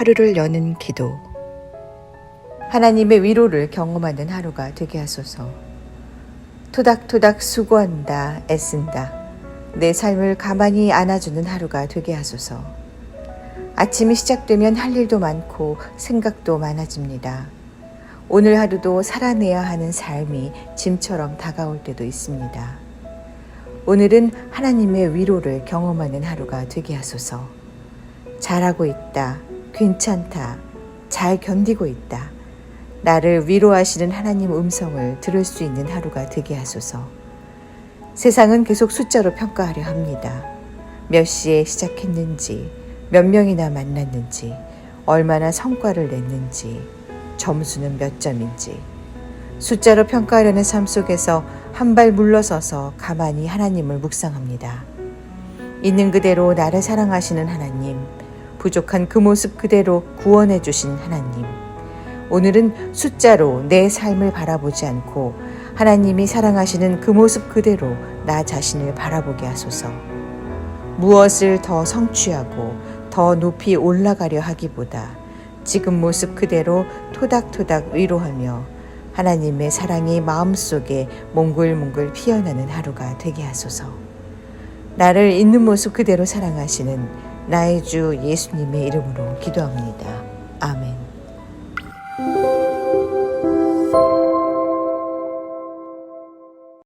하루를 여는 기도. 하나님의 위로를 경험하는 하루가 되게 하소서. 토닥토닥 수고한다, 애쓴다. 내 삶을 가만히 안아주는 하루가 되게 하소서. 아침이 시작되면 할 일도 많고 생각도 많아집니다. 오늘 하루도 살아내야 하는 삶이 짐처럼 다가올 때도 있습니다. 오늘은 하나님의 위로를 경험하는 하루가 되게 하소서. 잘하고 있다. 괜찮다. 잘 견디고 있다. 나를 위로하시는 하나님 음성을 들을 수 있는 하루가 되게 하소서. 세상은 계속 숫자로 평가하려 합니다. 몇 시에 시작했는지, 몇 명이나 만났는지, 얼마나 성과를 냈는지, 점수는 몇 점인지. 숫자로 평가하려는 삶 속에서 한 발 물러서서 가만히 하나님을 묵상합니다. 있는 그대로 나를 사랑하시는 하나님, 부족한 그 모습 그대로 구원해 주신 하나님. 오늘은 숫자로 내 삶을 바라보지 않고 하나님이 사랑하시는 그 모습 그대로 나 자신을 바라보게 하소서. 무엇을 더 성취하고 더 높이 올라가려 하기보다 지금 모습 그대로 토닥토닥 위로하며 하나님의 사랑이 마음속에 몽글몽글 피어나는 하루가 되게 하소서. 나를 있는 모습 그대로 사랑하시는 나의 주 예수님의 이름으로 기도합니다. 아멘.